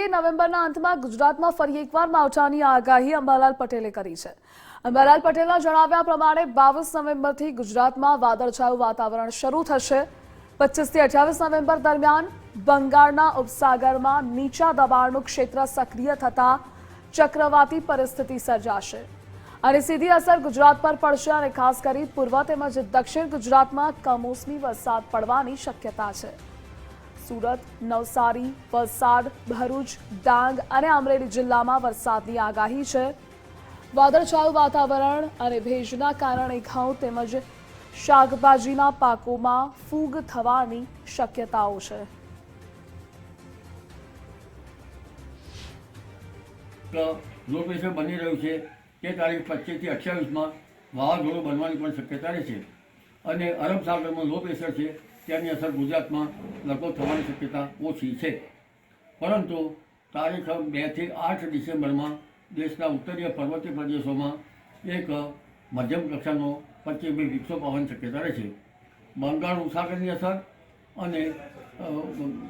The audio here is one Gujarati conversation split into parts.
કે નવેમ્બરના અંતમાં ગુજરાતમાં ફરી એકવાર માવઠાની આગાહી અંબાલાલ પટેલે કરી છે. અંબાલાલ પટેલના જણાવ્યા પ્રમાણે બાવીસ નવેમ્બરથી ગુજરાતમાં વાદળછાયું વાતાવરણ શરૂ થશે. પચીસથી અઠ્યાવીસ નવેમ્બર દરમિયાન બંગાળના ઉપસાગરમાં નીચા દબાણનું ક્ષેત્ર સક્રિય થતા ચક્રવાતી પરિસ્થિતિ સર્જાશે. અને સીધી અસર ગુજરાત પર પડશે અને ખાસ કરી પૂર્વ તેમજ દક્ષિણ ગુજરાતમાં કમોસમી વરસાદ પડવાની શક્યતા છે. સુરત, નવસારી, વલસાડ, ભરૂચ, ડાંગ અને અમરેલી જિલ્લામાં વરસાદની આગાહી છે. વાદળછાયું વાતાવરણ અને ભેજના કારણે ઘઉં તેમજ શાકભાજીના પાકોમાં ફૂગ થવાની શક્યતાઓ છે. લો પ્રેશર બની રહ્યું છે તે તારીખ પચીસથી અઠ્યાવીસમાં વાવાઝોડું બનવાની પણ શક્યતા રહે છે. અને અરબ સાગરમાં લો પ્રેશર છે તેની અસર ગુજરાતમાં લગભગ થવાની શક્યતા ઓછી છે. પરંતુ તારીખ બેથી આઠ ડિસેમ્બરમાં દેશના ઉત્તરીય પર્વતીય પ્રદેશોમાં એક મધ્યમ કક્ષાનો પશ્ચિમી વિક્ષોપ આવવાની શક્યતા રહે છે બંગાળ ઉપસાગરની અસર અને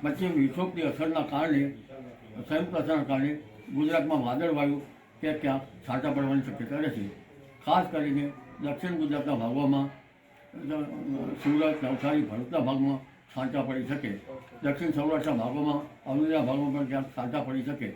પશ્ચિમ વિક્ષોભની અસરના કારણે, સંયુક્ત અસરના કારણે ગુજરાતમાં વાદળવાયુ કે ક્યાંક છાંટા પડવાની શક્યતા રહેશે. ખાસ કરીને દક્ષિણ ગુજરાતના ભાગોમાં સુરત નવસારી ભરૂચના ભાગમાં છાંટા પડી શકે. દક્ષિણ સૌરાષ્ટ્રના ભાગોમાં અમરેલીના ભાગોમાં પણ ક્યાંક છાંટા પડી શકે.